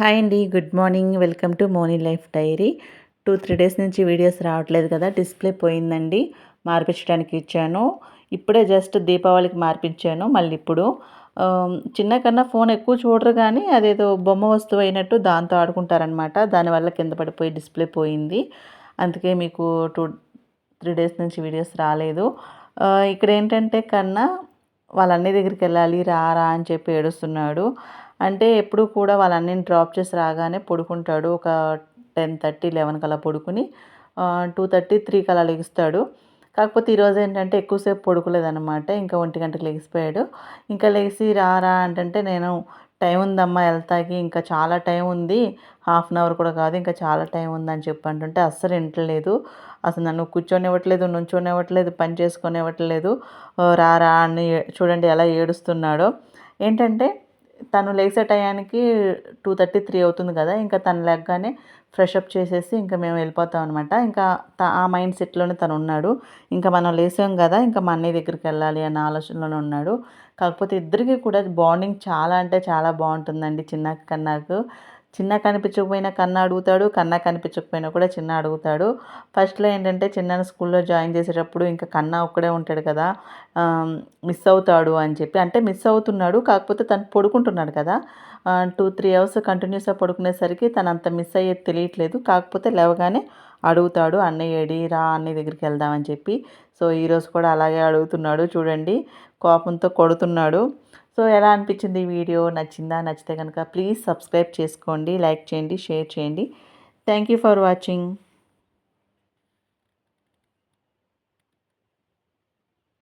Hi అండి good morning. Welcome to Moni life diary. Two three days నుంచి videos రావట్లేదు కదా డిస్ప్లే పోయిందండి మార్పించడానికి ఇచ్చాను. ఇప్పుడే జస్ట్ దీపావళికి మార్పించాను మళ్ళీ ఇప్పుడు. చిన్న కన్నా ఫోన్ ఎక్కువ చూడరు కానీ అదేదో బొమ్మ వస్తువు అయినట్టు దాంతో ఆడుకుంటారనమాట దానివల్ల కింద పడిపోయి డిస్ప్లే పోయింది. అందుకే మీకు టూ త్రీ డేస్ నుంచి వీడియోస్ రాలేదు. ఇక్కడ ఏంటంటే కన్నా వాళ్ళ అన్నయ్య దగ్గరికి వెళ్ళాలి రా రా అని చెప్పి ఏడుస్తున్నాడు. అంటే ఎప్పుడు కూడా వాళ్ళ అన్నయ్యని డ్రాప్ చేసి రాగానే పడుకుంటాడు. ఒక టెన్ థర్టీ లెవెన్ కల్లా పడుకుని టూ థర్టీ త్రీ కల్లా లెగుస్తాడు. కాకపోతే ఈరోజు ఏంటంటే ఎక్కువసేపు పడుకోలేదన్నమాట. ఇంకా ఒంటి గంటకు లెగిసిపోయాడు. ఇంకా లెగిసి రారా అంటే నేను టైం ఉందమ్మా వెళ్తాకి ఇంకా చాలా టైం ఉంది. హాఫ్ అన్ అవర్ కూడా కాదు ఇంకా చాలా టైం ఉందని చెప్పి అంటుంటే అస్సలు వింటలేదు అసలు నన్ను కూర్చొనివ్వట్లేదు నుంచోనివ్వట్లేదు పని చేసుకొనివ్వట్లేదు. రారా అని చూడండి ఎలా ఏడుస్తున్నాడో. ఏంటంటే తను లేసే టయానికి టూ థర్టీ త్రీ అవుతుంది కదా ఇంకా తను లేకగానే ఫ్రెష్ అప్ చేసేసి ఇంకా మేము వెళ్ళిపోతాం అనమాట ఇంకా ఆ మైండ్ సెట్లోనే తను ఉన్నాడు. ఇంకా మనం లేసాం కదా ఇంకా మా అన్నయ్య దగ్గరికి వెళ్ళాలి అన్న ఆలోచనలోనే ఉన్నాడు. కాకపోతే ఇద్దరికి కూడా బాండింగ్ చాలా అంటే చాలా బాగుంటుందండి చిన్నకి కన్నాకు. చిన్న కనిపించకపోయినా కన్న అడుగుతాడు కన్న కనిపించకపోయినా కూడా చిన్న అడుగుతాడు. ఫస్ట్లో ఏంటంటే చిన్న స్కూల్లో జాయిన్ చేసేటప్పుడు ఇంకా కన్న ఒక్కడే ఉంటాడు కదా మిస్ అవుతాడు అని చెప్పి. అంటే మిస్ అవుతున్నాడు కాకపోతే తను పడుకుంటున్నాడు కదా. టూ త్రీ అవర్స్ కంటిన్యూస్గా పడుకునేసరికి తను అంత మిస్ అయ్యేది తెలియట్లేదు. కాకపోతే లేవగానే అడుగుతాడు అన్నయ్య ఏడి రా అన్నయ్య దగ్గరికి వెళ్దామని చెప్పి. సో ఈరోజు కూడా అలాగే అడుగుతున్నాడు చూడండి కోపంతో కొడుతున్నాడు. సో ఎలా అనిపించింది వీడియో? నచ్చిందా? నచ్చితే కనుక ప్లీజ్ సబ్స్క్రైబ్ చేసుకోండి లైక్ చేయండి షేర్ చేయండి. Thank you for watching.